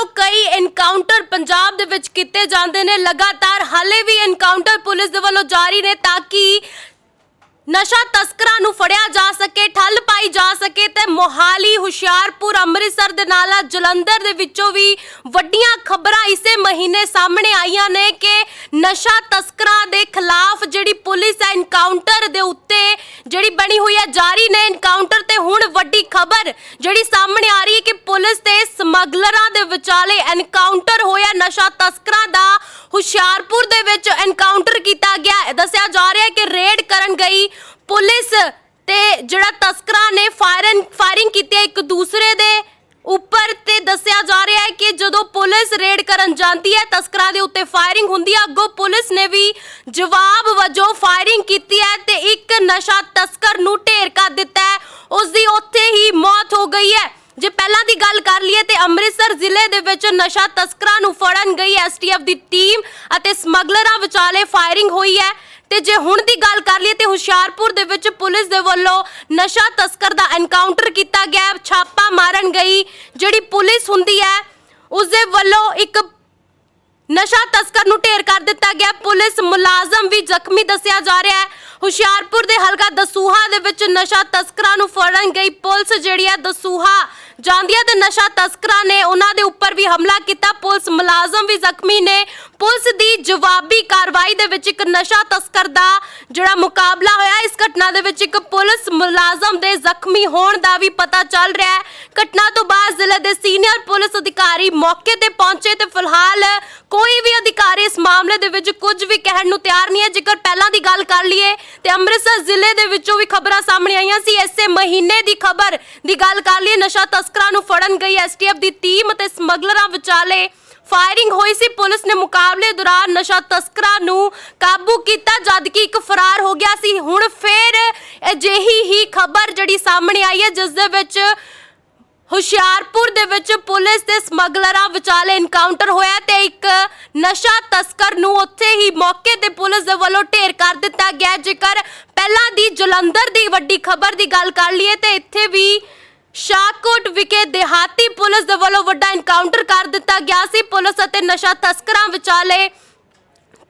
ਵੱਲੋਂ ਕਈ ਐਨਕਾਊਂਟਰ ਪੰਜਾਬ ਦੇ ਵਿੱਚ ਕੀਤੇ ਜਾਂਦੇ ਨੇ। ਲਗਾਤਾਰ ਹਾਲੇ ਵੀ ਐਨਕਾਊਂਟਰ ਪੁਲਿਸ ਦੇ ਵੱਲੋਂ ਜਾਰੀ ਨੇ ਤਾਂ ਕਿ ਨਸ਼ਾ ਤਸਕਰਾਂ ਨੂੰ ਫੜਿਆ ਜਾ ਸਕੇ, ਠੱਲ ਪਾਈ ਜਾ ਸਕੇ ਤੇ ਮੋਹਾਲੀ, ਹੁਸ਼ਿਆਰਪੁਰ, ਅੰਮ੍ਰਿਤਸਰ ਦੇ ਨਾਲ ਜਲੰਧਰ ਦੇ ਵਿੱਚੋਂ ਵੀ ਵੱਡੀਆਂ ਖਬਰਾਂ ਇਸੇ ਮਹੀਨੇ ਸਾਹਮਣੇ ਆਈਆਂ ਨੇ ਕਿ ਨਸ਼ਾ ਤਸਕਰਾਂ ਦੇ ਖਿਲਾਫ ਜਿਹੜੀ ਪੁਲਿਸ ਹੈ ਐਨਕਾਊਂਟਰ ਦੇ ਉੱਤੇ ਜਿਹੜੀ ਬਣੀ ਹੋਈ ਹੈ ਜਾਰੀ ਨੇ ਐਨਕਾਊਂਟਰ ਤੇ ਹੁਣ ਵੱਡੀ ਖਬਰ ਜਿਹੜੀ ਸਾਹਮਣੇ ਆ ਰਹੀ ਹੈ ਕਿ ਪੁਲਿਸ ਤੇ ਸਮਗਲਰਾਂ ਦੇ ਵਿਚਾਲੇ ਐਨਕਾਊਂਟਰ ਹੋਇਆ, ਨਸ਼ਾ ਤਸਕਰਾਂ ਦਾ ਹੁਸ਼ਿਆਰਪੁਰ ਦੇ ਵਿੱਚ ਐਨਕਾਊਂਟਰ ਕੀਤਾ ਗਿਆ। ਦੱਸਿਆ ਜਾ ਰਿਹਾ ਹੈ ਕਿ ਰੇਡ ਕਰਨ ਗਈ ਪੁਲਿਸ ਤੇ ਜਿਹੜਾ ਤਸਕਰਾਂ ਨੇ ਫਾਇਰਿੰਗ ਫਾਇਰਿੰਗ ਕੀਤੀ ਇੱਕ ਦੂਸਰੇ ਦੇ ਉੱਪਰ ਤੇ ਦੱਸਿਆ ਜਾ ਰਿਹਾ ਹੈ ਕਿ ਜਦੋਂ ਪੁਲਿਸ ਰੇਡ ਕਰਨ ਜਾਂਦੀ ਹੈ, ਤਸਕਰਾਂ ਦੇ ਉੱਤੇ ਫਾਇਰਿੰਗ ਹੁੰਦੀ ਹੈ। ਅੱਗੋਂ ਪੁਲਿਸ ਨੇ ਵੀ ਜਵਾਬ ਵਜੋਂ ਫਾਇਰਿੰਗ ਕੀਤੀ ਹੈ ਤੇ ਇੱਕ ਨਸ਼ਾ ਤਸਕਰ ਨੂੰ ਢੇਰ ਕਰ ਦਿੱਤਾ ਹੈ। ਉਸ ਦੀ ਉੱਥੇ ਹੀ ਮੌਤ ਹੋ ਗਈ ਹੈ। ਜੇ ਪਹਿਲਾਂ ਦੀ ਗੱਲ ਕਰ ਲਈਏ ਤੇ ਅੰਮ੍ਰਿਤਸਰ ਜ਼ਿਲ੍ਹੇ ਦੇ ਵਿੱਚ ਨਸ਼ਾ ਤਸਕਰਾਂ ਨੂੰ ਫੜਨ ਗਈ ਐਸਟੀਐਫ ਦੀ ਟੀਮ ਅਤੇ ਸਮਗਲਰਾਂ ਵਿਚਾਲੇ ਫਾਇਰਿੰਗ ਹੋਈ ਹੈ। ਤੇ ਜੇ ਹੁਣ ਦੀ ਗੱਲ ਕਰ ਲਈਏ ਤੇ ਹੁਸ਼ਿਆਰਪੁਰ ਦੇ ਵਿੱਚ ਪੁਲਿਸ ਦੇ ਵੱਲੋਂ ਨਸ਼ਾ ਤਸਕਰ ਦਾ ਐਨਕਾਊਂਟਰ ਕੀਤਾ ਗਿਆ ਛਾਪਾ ਮਾਰਨ ਗਈ। ਜਿਹੜੀ ਪੁਲਿਸ ਹੁੰਦੀ ਹੈ ਉਸ ਦੇ ਵੱਲੋਂ ਇੱਕ ਨਸ਼ਾ ਤਸਕਰ ਨੂੰ ਢੇਰ ਕਰ ਦਿੱਤਾ ਗਿਆ। ਪੁਲਿਸ ਮੁਲਾਜ਼ਮ ਵੀ ਜ਼ਖਮੀ ਦੱਸਿਆ ਜਾ ਰਿਹਾ ਹੈ। ਹੁਸ਼ਿਆਰਪੁਰ ਦੇ ਹਲਕਾ ਦਸੂਹਾ ਦੇ ਵਿੱਚ ਨਸ਼ਾ ਤਸਕਰਾਂ ਨੂੰ ਫੜਨ ਗਈ ਪੁਲਿਸ ਜਿਹੜੀ ਹੈ, ਦਸੂਹਾ ਜਾਂਦੀਆਂ ਤੇ ਨਸ਼ਾ ਤਸਕਰਾਂ ਨੇ ਉਹਨਾਂ ਦੇ ਉੱਪਰ ਵੀ ਹਮਲਾ ਕੀਤਾ। ਪੁਲਿਸ ਮੁਲਾਜ਼ਮ ਵੀ ਜ਼ਖਮੀ ਨੇ। ਪੁਲਿਸ ਦੀ ਜਵਾਬੀ ਕਾਰ ਕਾਰਵਾਈ ਦੇ ਵਿੱਚ ਇੱਕ ਨਸ਼ਾ ਤਸਕਰ ਦਾ ਜਿਹੜਾ ਮੁਕਾਬਲਾ ਹੋਇਆ, ਇਸ ਘਟਨਾ ਦੇ ਵਿੱਚ ਇੱਕ ਪੁਲਿਸ ਮੁਲਾਜ਼ਮ ਦੇ ਜ਼ਖਮੀ ਹੋਣ ਦਾ ਵੀ ਪਤਾ ਚੱਲ ਰਿਹਾ ਹੈ। ਘਟਨਾ ਤੋਂ ਬਾਅਦ ਜ਼ਿਲ੍ਹੇ ਦੇ ਸੀਨੀਅਰ ਪੁਲਿਸ ਅਧਿਕਾਰੀ ਮੌਕੇ ਤੇ ਪਹੁੰਚੇ ਤੇ ਫਿਲਹਾਲ ਕੋਈ ਵੀ ਅਧਿਕਾਰੀ ਇਸ ਮਾਮਲੇ ਦੇ ਵਿੱਚ ਕੁਝ ਵੀ ਕਹਿਣ ਨੂੰ ਤਿਆਰ ਨਹੀਂ ਹੈ। ਜੇਕਰ ਪਹਿਲਾਂ ਦੀ ਗੱਲ ਕਰ ਲਈਏ ਤੇ ਅੰਮ੍ਰਿਤਸਰ ਜ਼ਿਲ੍ਹੇ ਦੇ ਵਿੱਚੋਂ ਵੀ ਖਬਰਾਂ ਸਾਹਮਣੇ ਆਈਆਂ ਸੀ, ਇਸੇ ਮਹੀਨੇ ਦੀ ਖਬਰ ਦੀ ਗੱਲ ਕਰ ਲਈਏ, ਨਸ਼ਾ ਤਸਕਰਾਂ ਨੂੰ ਫੜਨ ਗਈ ਐਸਟੀਐਫ ਦੀ ਟੀਮ ਅਤੇ ਸਮਗਲਰਾਂ ਵਿਚਾਲੇ ਫਾਇਰਿੰਗ ਹੋਈ ਸੀ। ਪੁਲਿਸ ਨੇ ਮੁਕਾਬਲੇ ਦੌਰਾਨ ਨਸ਼ਾ ਤਸਕਰਾਂ ਨੂੰ ਕਾਬੂ ਕੀਤਾ ਜਦ ਕਿ ਇੱਕ ਫਰਾਰ ਹੋ ਗਿਆ ਸੀ। ਹੁਣ ਫੇਰ ਅਜਿਹੀ ਹੀ ਖਬਰ ਜਿਹੜੀ ਸਾਹਮਣੇ ਆਈ ਹੈ, ਜਿਸ ਦੇ ਵਿੱਚ ਹੁਸ਼ਿਆਰਪੁਰ ਦੇ ਵਿੱਚ ਪੁਲਿਸ ਤੇ ਸਮਗਲਰਾਂ ਵਿਚਾਲੇ ਇਨਕਾਊਂਟਰ ਹੋਇਆ ਤੇ ਇੱਕ ਨਸ਼ਾ ਤਸਕਰ ਨੂੰ ਉੱਥੇ ਹੀ ਮੌਕੇ ਤੇ ਪੁਲਿਸ ਦੇ ਵੱਲੋਂ ਢੇਰ ਕਰ ਦਿੱਤਾ ਗਿਆ। ਜੇਕਰ ਪਹਿਲਾਂ ਦੀ ਜਲੰਧਰ ਦੀ ਵੱਡੀ ਖਬਰ ਦੀ ਗੱਲ ਕਰ ਲਈਏ, ਤੇ ਇੱਥੇ ਵੀ ਸ਼ਾਹਕੋਟ ਵਿਖੇ ਦਿਹਾਤੀ ਪੁਲਿਸ ਦੇ ਵੱਲੋਂ ਵੱਡਾ ਐਨਕਾਊਂਟਰ ਕਰ ਦਿੱਤਾ ਗਿਆ ਸੀ। ਪੁਲਿਸ ਅਤੇ ਨਸ਼ਾ ਤਸਕਰਾਂ ਵਿਚਾਲੇ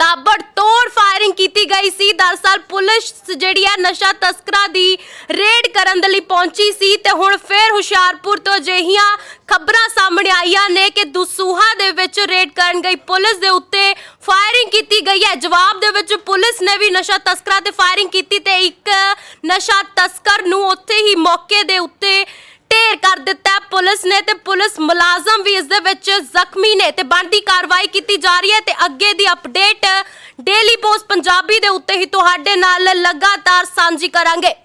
ਤਾਬੜ ਤੋੜ ਫਾਇਰਿੰਗ ਕੀਤੀ ਗਈ ਸੀ। ਦਰਸਲ ਪੁਲਿਸ ਜਿਹੜੀ ਹੈ ਨਸ਼ਾ ਤਸਕਰਾਂ ਦੀ ਰੇਡ ਕਰਨ ਦੇ ਲਈ ਪਹੁੰਚੀ ਸੀ ਤੇ ਹੁਣ ਫੇਰ ਹੁਸ਼ਿਆਰਪੁਰ ਤੋਂ ਅਜਿਹੀਆਂ ਖਬਰਾਂ ਸਾਹਮਣੇ ਆਈਆਂ ਨੇ ਕਿ ਦਸੂਹਾ ਦੇ ਵਿੱਚ ਰੇਡ ਕਰਨ ਗਈ। ਪੁਲਿਸ ਦੇ ਉੱਤੇ ਫਾਇਰਿੰਗ ਕੀਤੀ ਗਈ ਹੈ। ਜਵਾਬ ਦੇ ਵਿੱਚ ਪੁਲਿਸ ਨੇ ਵੀ ਨਸ਼ਾ ਤਸਕਰਾਂ ਤੇ ਫਾਇਰਿੰਗ ਕੀਤੀ ਤੇ ਇੱਕ ਨਸ਼ਾ ਤਸਕਰ ਨੂੰ ਉੱਥੇ ਹੀ ਮੌਕੇ ਦੇ ਉੱਤੇ ਢੇਰ ਕਰ ਦਿੱਤਾ ਪੁਲਿਸ ਨੇ ਤੇ ਪੁਲਿਸ ਮੁਲਾਜ਼ਮ ਵੀ ਇਸ ਦੇ ਵਿੱਚ ਜ਼ਖਮੀ ਨੇ ਤੇ ਬਣਦੀ ਕਾਰਵਾਈ ਕੀਤੀ ਜਾ ਰਹੀ ਹੈ ਤੇ ਅੱਗੇ ਦੀ ਅਪਡੇਟ ਡੇਲੀ ਪੋਸਟ ਪੰਜਾਬੀ ਦੇ ਉੱਤੇ ਹੀ ਤੁਹਾਡੇ ਨਾਲ ਲਗਾਤਾਰ ਸਾਂਝੀ ਕਰਾਂਗੇ।